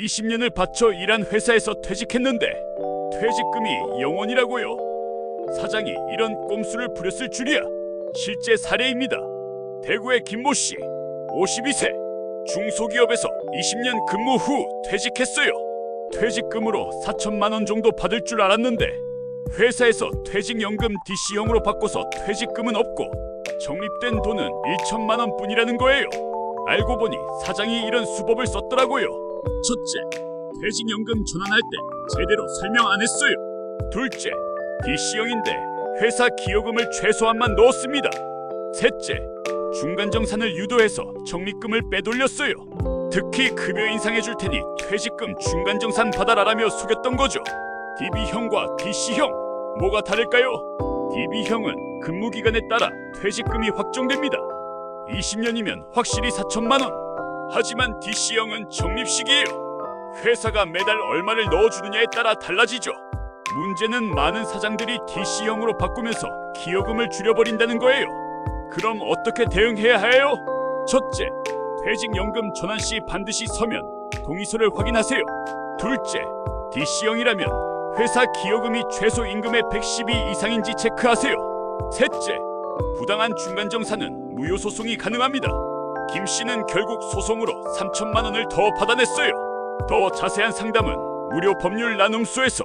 20년을 바쳐 일한 회사에서 퇴직했는데 퇴직금이 영원이라고요. 사장이 이런 꼼수를 부렸을 줄이야. 실제 사례입니다. 대구의 김모 씨, 52세, 중소기업에서 20년 근무 후 퇴직했어요. 퇴직금으로 4천만 원 정도 받을 줄 알았는데 회사에서 퇴직연금 DC형으로 바꿔서 퇴직금은 없고 적립된 돈은 1천만 원뿐이라는 거예요. 알고 보니 사장이 이런 수법을 썼더라고요. 첫째, 퇴직연금 전환할 때 제대로 설명 안 했어요. 둘째, DC형인데 회사 기여금을 최소한만 넣었습니다. 셋째, 중간정산을 유도해서 적립금을 빼돌렸어요. 특히 급여 인상해줄 테니 퇴직금 중간정산 받아라라며 속였던 거죠. DB형과 DC형 뭐가 다를까요? DB형은 근무 기간에 따라 퇴직금이 확정됩니다. 20년이면 확실히 4천만 원. 하지만 DC형은 적립식이에요. 회사가 매달 얼마를 넣어주느냐에 따라 달라지죠. 문제는 많은 사장들이 DC형으로 바꾸면서 기여금을 줄여버린다는 거예요. 그럼 어떻게 대응해야 해요? 첫째, 퇴직연금 전환 시 반드시 서면 동의서를 확인하세요. 둘째, DC형이라면 회사 기여금이 최소 임금의 112 이상인지 체크하세요. 셋째, 부당한 중간정산은 무효 소송이 가능합니다. 김 씨는 결국 소송으로 3천만 원을 더 받아냈어요. 더 자세한 상담은 무료 법률 나눔소에서